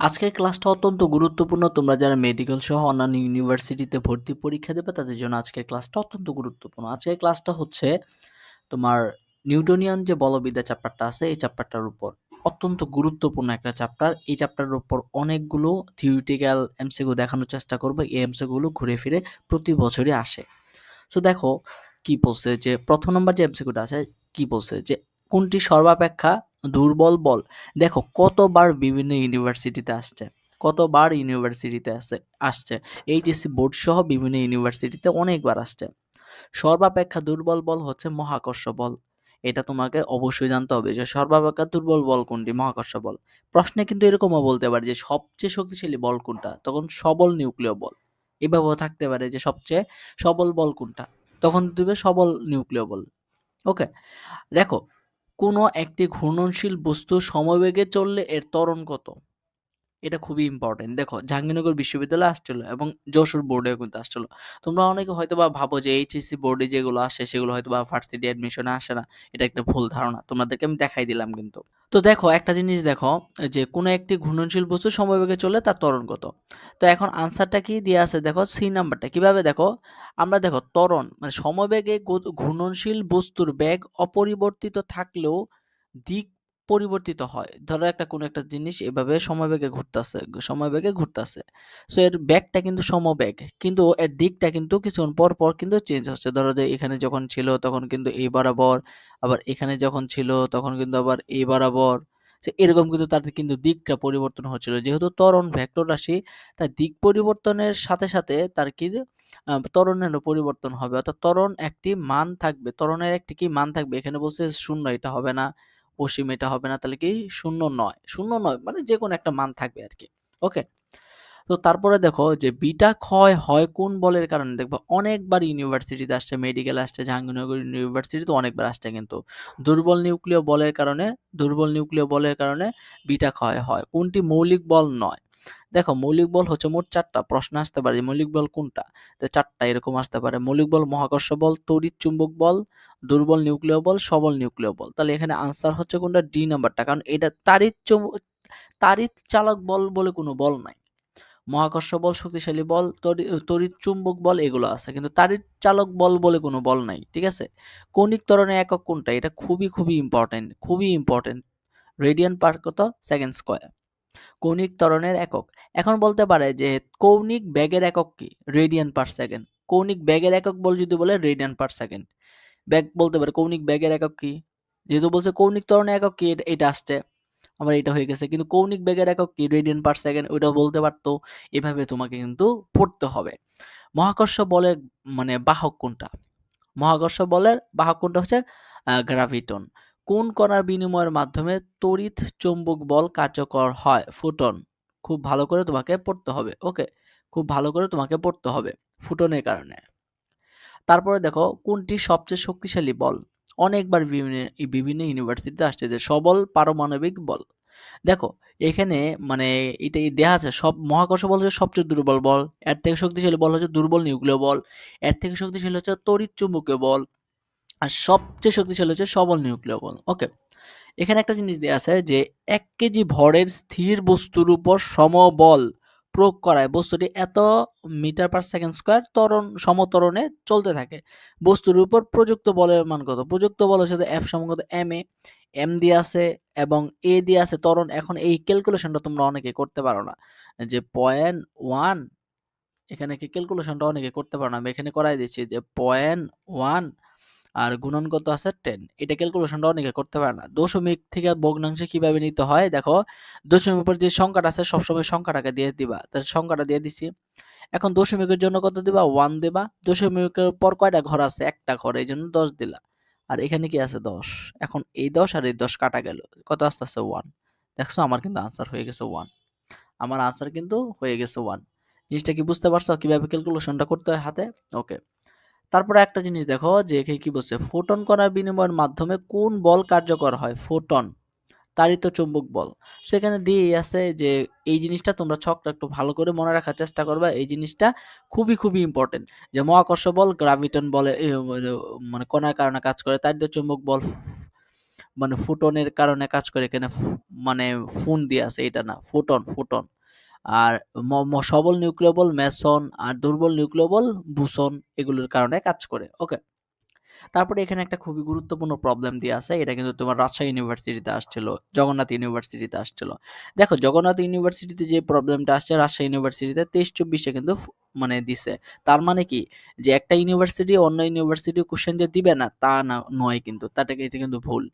আজকের ক্লাসটা অত্যন্ত গুরুত্বপূর্ণ। তোমরা যারা মেডিকেল সহ অন্যান্য ইউনিভার্সিটিতে ভর্তি পরীক্ষা দেবে, তাদের জন্য আজকের ক্লাসটা অত্যন্ত গুরুত্বপূর্ণ। আজকের ক্লাসটা হচ্ছে তোমার নিউটনিয়ান যে বলবিদ্যা চ্যাপ্টারটা আছে, এই চ্যাপ্টারটার উপর। অত্যন্ত গুরুত্বপূর্ণ একটা চ্যাপ্টার এই চ্যাপ্টারের উপর অনেকগুলো থিওরিটিক্যাল এমসিকিউ দেখানোর চেষ্টা করব। এই এমসিকিউগুলো ঘুরে ফিরে প্রতি বছরই আসে। সো দেখো কি বলছে যে, প্রথম নম্বর যে এমসিকিউটা আছে, কি বলছে যে, কোনটি সর্বাপেক্ষা দুর্বল বল। দেখো, কতবার বিভিন্ন ইউনিভার্সিটিতে আসছে, কতবার ইউনিভার্সিটিতে আসে, আসছে। এইচএসসি বোর্ড সহ বিভিন্ন ইউনিভার্সিটিতে অনেকবার আসছে। সর্বাপেক্ষা দুর্বল বল হচ্ছে মহাকর্ষ বল। এটা তোমাকে অবশ্যই জানতে হবে যে সর্বাপেক্ষা দুর্বল বল কোনটি, মহাকর্ষ বল। প্রশ্নে কিন্তু এরকমও বলতে পারে যে সবচেয়ে শক্তিশালী বল কোনটা, তখন সবল নিউক্লিয় বল। এভাবেও থাকতে পারে যে সবচেয়ে সবল বল কোনটা, তখন দিবে সবল নিউক্লিয় বল। ওকে দেখো কোনো একটি ঘূর্ণনশীল বস্তু সমবেগে চললে এর ত্বরণ কত? এটা খুবই ইম্পর্টেন্ট দেখো, জাহাঙ্গীরনগর বিশ্ববিদ্যালয়ে আসছিল এবং যশোর বোর্ডেও কিন্তু আসছিল। তোমরা অনেকে হয়তো বা ভাবো যে এইচএসসি বোর্ডে যেগুলো আসে সেগুলো হয়তো বা ভার্সিটি অ্যাডমিশনে আসে না। এটা একটা ভুল ধারণা। তোমাদেরকে আমি দেখাই দিলাম কিন্তু। তো দেখো, একটা জিনিস দেখো, যে কোনো একটি ঘূর্ণনশীল বস্তু সমবেগে চলে তার ত্বরণ কত তো এখন আনসারটা কি দিয়ে আছে দেখো, সি নাম্বারটা। কীভাবে? দেখো, আমরা দেখো, ত্বরণ মানে সমবেগে ঘূর্ণনশীল বস্তুর বেগ অপরিবর্তিত থাকলেও দিক পরিবর্তিত হয়। ধরো একটা কোনো একটা জিনিস এভাবে সময়বেগে ঘুরতেছে সময়বেগে ঘুরতেছে। সো এর ব্যাগটা কিন্তু সমবেগ কিন্তু এর দিকটা কিন্তু কিছুক্ষণ পর পর কিন্তু চেঞ্জ হচ্ছে। ধরো যে এখানে যখন ছিল তখন কিন্তু এই বরাবর আবার এখানে যখন ছিল তখন কিন্তু আবার এই বরাবর। সে এরকম কিন্তু তার কিন্তু দিকটা পরিবর্তন হচ্ছিল। যেহেতু ত্বরণ ভেক্টর রাশি তার দিক পরিবর্তনের সাথে সাথে তার কি আহ, ত্বরণেরও পরিবর্তন হবে। অর্থাৎ ত্বরণ একটি মান থাকবে ত্বরণের একটি কি মান থাকবে? এখানে বলছে শূন্য এটা হবে না। অসীম এটা হবে না, তাহলে কি? শূন্য নয়। শূন্য নয় মানে যে কোনো একটা মান থাকবে আর কি ওকে তো তারপরে দেখো যে বিটা ক্ষয় হয় কোন বলের কারণে? দেখব অনেকবার ইউনিভার্সিটিতে আসছে মেডিকেল আসছে, জাহাঙ্গীরনগর ইউনিভার্সিটিতে অনেকবার আসছে কিন্তু দুর্বল নিউক্লিয় বলের কারণে, দুর্বল নিউক্লিয় বলের কারণে বিটা ক্ষয় হয়। কোনটি মৌলিক বল নয়? দেখো মৌলিক বল হচ্ছে মোট চারটা প্রশ্ন আসতে পারে মৌলিক বল কোনটা? তো চারটা এরকম আসতে পারে, মৌলিক বল মহাকর্ষ বল, তড়িৎ চুম্বক বল, দুর্বল নিউক্লিয় বল, সবল নিউক্লিয় বল। তাহলে এখানে আনসার হচ্ছে কোনটা? ডি নাম্বারটা কারণ এটা তাড়িৎ চুম্ব- তাড়িৎ চালক বল বলে কোনো বল নাই। মহাকর্ষ বল, শক্তিশালী বল, তড়ি- তড়িৎ চুম্বক বল এগুলো আছে। কিন্তু তাড়িৎ চালক বল বলে কোনো বল নাই, ঠিক আছে? কৌণিক ত্বরণের একক কোনটা? এটা খুবই খুবই ইম্পর্টেন্ট খুবই ইম্পর্টেন্ট রেডিয়ান পার কত? সেকেন্ড স্কোয়ার কৌণিক ত্বরণের একক। এখন বলতে পারে যে কৌণিক ব্যাগের একক কি? রেডিয়ান পার সেকেন্ড কৌণিক ব্যাগের একক বল যদি বলে রেডিয়ান পার সেকেন্ড ব্যাগ বলতে পারে কৌণিক ব্যাগের একক কি? যেহেতু বলছে কৌণিক ত্বরণের একক কি? এটা আসছে। আমার এটা হয়ে গেছে। কিন্তু কৌণিক বেগের একক কি রেডিয়ান পার সেকেন্ড ওইটা বলতে পারতো, এভাবে তোমাকে কিন্তু পড়তে হবে। মহাকর্ষ বলের মানে বাহক কোনটা? মহাকর্ষ বলের বাহক কোনটা হচ্ছে? গ্রাভিটন। কোন কণার বিনিময়ের মাধ্যমে তড়িৎ চৌম্বক বল কার্যকর হয়? ফোটন। খুব ভালো করে তোমাকে পড়তে হবে, ওকে? খুব ভালো করে তোমাকে পড়তে হবে ফুটনের কারণে। তারপরে দেখো, কোনটি সবচেয়ে শক্তিশালী বল? অনেকবার বিভিন্ন বিভিন্ন ইউনিভার্সিটিতে আসছে যে সবল পারমাণবিক বল। দেখো, এখানে মানে এটা দেয়া আছে, সব মহাকর্ষ বল হচ্ছে সবচেয়ে দুর্বল বল, এর থেকে শক্তিশালী বল হচ্ছে দুর্বল নিউক্লিয় বল, এর থেকে শক্তিশালী হচ্ছে তড়িৎ চুম্বকীয় বল, আর সবচেয়ে শক্তিশালী হচ্ছে সবল নিউক্লিয় বল ওকে এখানে একটা জিনিস দেওয়া আছে যে এক কেজি ভরের স্থির বস্তুর উপর সমবল প্রয়োগ করায়। বস্তুটি এত মিটার পার সেকেন্ড স্কোয়ার তরণ সমতরণে চলতে থাকে। বস্তুর উপর প্রযুক্ত বলের মান কত? প্রযুক্ত বল হচ্ছে এফ সমান এম এ এম দিয়ে আছে এবং এ দিয়ে আছে ত্বরণ। এখন এই ক্যালকুলেশনটা তোমরা অনেকে করতে পারো না। যে পয়েন্ট ওয়ান এখানে কি ক্যালকুলেশনটা অনেকে করতে পারো না? আমি এখানে করাই দিচ্ছি যে পয়েন্ট ওয়ান আর গুণন কত আছে? টেন এটা ক্যালকুলেশনটা অনেকে করতে পারে না। দশমিক থেকে ভগ্নাংশে কীভাবে নিতে হয়? দেখো দশমিক উপর যে সংখ্যাটা আছে, সবসময় সংখ্যাটাকে দিয়ে দিবা। তার সংখ্যাটা দিয়ে দিছি। এখন দশমিকের জন্য কত দিবা? ওয়ান দিবা। দশমিকের পর কয়টা ঘর আছে? একটা ঘর, এই জন্য দশ দিলা। আর এখানে কি আছে? দশ। এখন এই দশ আর এই দশ কাটা গেল। কত আসতে আছে ওয়ান দেখছ, আমার কিন্তু আনসার হয়ে গেছে ওয়ান আমার আনসার কিন্তু হয়ে গেছে ওয়ান জিনিসটা কি বুঝতে পারছ? কীভাবে ক্যালকুলেশনটা করতে হয় হাতে? ওকে তারপরে একটা জিনিস দেখো যে এখানে কি বলছে ফোটন কণার বিনিময়ের মাধ্যমে কোন বল কার্যকর হয়? ফোটন তাড়িত চুম্বক বল। সেখানে দিয়ে আছে যে এই জিনিসটা তোমরা ছকটা একটু ভালো করে মনে রাখার চেষ্টা করবে, এই জিনিসটা খুবই খুবই ইম্পর্টেন্ট যে মহাকর্ষ বল গ্রাভিটন বলে মানে কণার কারণে কাজ করে তাড়িত চুম্বক বল মানে ফোটনের কারণে কাজ করে, এখানে মানে ফোন দিয়ে আছে, এটা না ফোটন ফোটন আর সবল নিউক্লিয় বল মেসন আর দুর্বল নিউক্লিয় বল বুসন এগুলোর কারণে কাজ করে। ওকে তারপরে এখানে একটা খুবই গুরুত্বপূর্ণ প্রবলেম দিয়ে আছে। এটা কিন্তু তোমার রাজশাহী ইউনিভার্সিটিতে আসছিল, জগন্নাথ ইউনিভার্সিটিতে আসছিল। দেখো, জগন্নাথ ইউনিভার্সিটিতে যে প্রবলেমটা আসছে, রাজশাহী ইউনিভার্সিটিতে তেইশ চব্বিশে কিন্তু মানে দিছে। তার মানে কি? যে একটা ইউনিভার্সিটি অন্য ইউনিভার্সিটি কোশ্চেন যে দিবে না, তা না, নয় কিন্তু। তাটাকে এটা কিন্তু ভুল।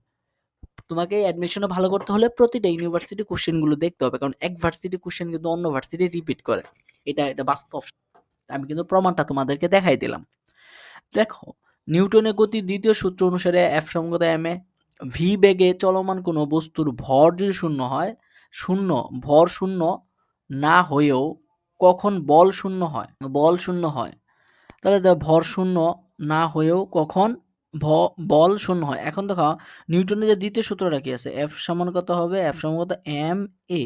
তোমাকে অ্যাডমিশনে ভালো করতে হলে প্রতিটা ইউনিভার্সিটি কোশ্চেনগুলো দেখতে হবে। কারণ এক ভার্সিটি কোশ্চেন কিন্তু অন্য ভার্সিটি রিপিট করে। এটা এটা বাস্তব। আমি কিন্তু প্রমাণটা তোমাদেরকে দেখাই দিলাম। দেখো নিউটনের গতির দ্বিতীয় সূত্র অনুসারে এফ সঙ্গত এম এ ভি বেগে চলমান কোনো বস্তুর ভর যদি শূন্য হয়, শূন্য, ভর শূন্য না হয়েও কখন বল শূন্য হয়? বল শূন্য হয়। তাহলে ভর শূন্য না হয়েও কখন বল শূন্য হয়। এখন দেখো, নিউটনের যে দ্বিতীয় সূত্রটা কি আছে? এফ সমান কত হবে? এফ সমান কত? এম এ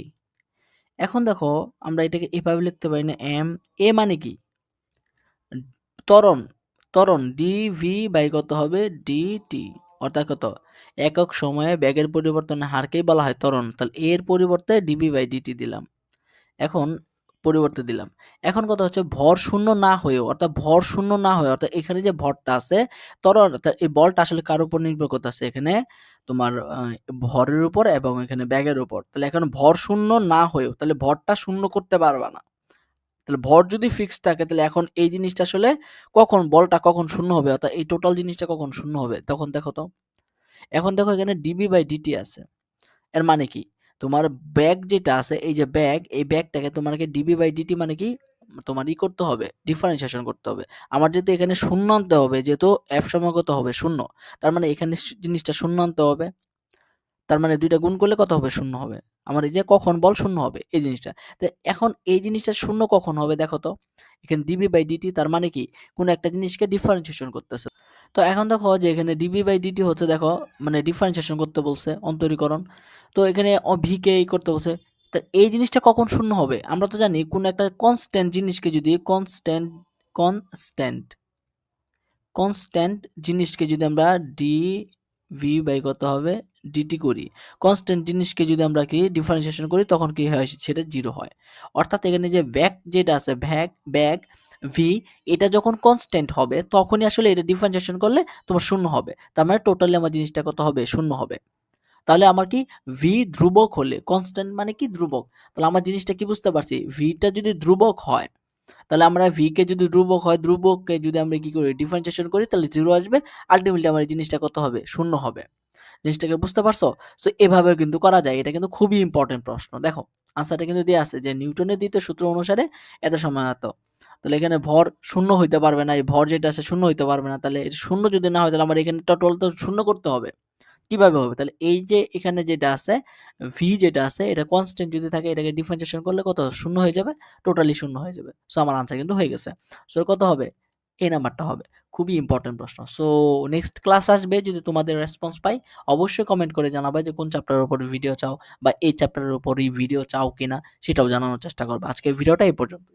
এখন দেখো, আমরা এটাকে এভাবে লিখতে পারি না। এম এ মানে কি? ত্বরণ। ত্বরণ ডি ভি বাই কত হবে? ডি টি অর্থাৎ কত? একক সময়ে ব্যাগের পরিবর্তনের হারকেই বলা হয় ত্বরণ। তাহলে এর পরিবর্তে ডিবি বাই ডিটি দিলাম। এখন পরিবর্তে দিলাম। এখন কথা হচ্ছে ভর শূন্য না হয়েও অর্থাৎ ভর শূন্য না হয়ে, অর্থাৎ এখানে যে ভরটা আছে ত্বরণ অর্থাৎ এই বলটা আসলে কার উপর নির্ভর করতেছে? এখানে তোমার ভরের উপর এবং এখানে ব্যাগের উপর। তাহলে এখন ভর শূন্য না হয়েও তাহলে ভরটা শূন্য করতে পারবা না। তাহলে ভর যদি ফিক্স থাকে, তাহলে এখন এই জিনিসটা আসলে কখন, বলটা কখন শূন্য হবে? অর্থাৎ এই টোটাল জিনিসটা কখন শূন্য হবে? তখন দেখো তো। এখন দেখো এখানে ডিবি বাই ডিটি আছে। এর মানে কি? তোমার ব্যাগ যেটা আছে, এই যে ব্যাগ এই ব্যাগটাকে তোমাকে ডিবি বাই ডিটি মানে কি? তোমার ই করতে হবে ডিফারেন্সিয়েশন করতে হবে। আমার যেহেতু এখানে শূন্য আনতে হবে, যেহেতু এফ সমাগত হবে শূন্য, তার মানে এখানে জিনিসটা শূন্য আনতে হবে। তার মানে দুইটা গুণ করলে কত হবে? শূন্য হবে। আমার এই যে কখন বল শূন্য হবে, এই জিনিসটা। তো এখন এই জিনিসটা শূন্য কখন হবে দেখো তো? এখানে ডিবি বাই ডিটি তার মানে কি? কোন একটা জিনিসকে ডিফারেন্সিয়েশন করতেছে। তো এখন দেখো যে এখানে ডিবি বাই ডিটি হচ্ছে দেখো মানে ডিফারেন্সিয়েশন করতে বলছে, অন্তরীকরণ। তো এখানে ভি কে এই করতে বলছে, তা এই জিনিসটা কখন শূন্য হবে? আমরা তো জানি কোন একটা কনস্ট্যান্ট জিনিসকে যদি কনস্ট্যান্ট কনস্ট্যান্ট কনস্ট্যান্ট জিনিসকে যদি আমরা ডি ভি বাই কত হবে ডিটি করি কনস্ট্যান্ট জিনিসকে যদি আমরা কি ডিফারেন্সিয়েশন করি, তখন কি হয়, সেটা জিরো হয়। অর্থাৎ এখানে যে ব্যাক যেটা আছে ভ্যাক ব্যাক ভি এটা যখন কনস্ট্যান্ট হবে, তখনই আসলে এটা ডিফারেন্সিয়েশন করলে তোমার শূন্য হবে। তার মানে টোটালি আমার জিনিসটা কত হবে, শূন্য হবে। তাহলে আমার কি ভি ধ্রুবক হলে কনস্ট্যান্ট মানে কি ধ্রুবক? তাহলে আমার জিনিসটা কি বুঝতে পারছি? ভিটা যদি ধ্রুবক হয়, তাহলে আমরা ভি কে যদি ধ্রুবক হয়, ধ্রুবককে যদি আমরা কি করি? ডিফারেন্সিয়েশন করি, তাহলে জিরো আসবে। আলটিমেটলি আমার জিনিসটা কত হবে? শূন্য হবে। জিনিসটাকে বুঝতে পারছ? তো এভাবে কিন্তু করা যায়। এটা কিন্তু খুবই ইম্পর্টেন্ট প্রশ্ন। দেখো আনসারটা কিন্তু দিয়ে আছে যে নিউটনের দ্বিতীয় সূত্র অনুসারে এত সময় এত। তাহলে এখানে ভর শূন্য হইতে পারবে না। এই ভর যেটা আছে শূন্য হইতে পারবে না। তাহলে শূন্য যদি না হয়, তাহলে আমার এখানে টোটাল তো শূন্য করতে হবে। কীভাবে হবে? তাহলে এই যে এখানে যেটা আছে ভি যেটা আছে, এটা কনস্ট্যান্ট যদি থাকে, এটাকে ডিফারেন্সিয়েশন করলে কত? শূন্য হয়ে যাবে টোটালি শূন্য হয়ে যাবে। সো আমার আনসার কিন্তু হয়ে গেছে। সো কত হবে? এই নাম্বারটা হবে। খুবই ইম্পর্টেন্ট প্রশ্ন। সো নেক্সট ক্লাস আসবে, যদি তোমাদের রেসপন্স পাই, অবশ্যই কমেন্ট করে জানাবে যে কোন চ্যাপ্টারের উপর ভিডিও চাও বা এই চ্যাপ্টারের উপরই ভিডিও চাও কিনা, সেটাও জানানোর চেষ্টা করবে। আজকে ভিডিওটা এই পর্যন্ত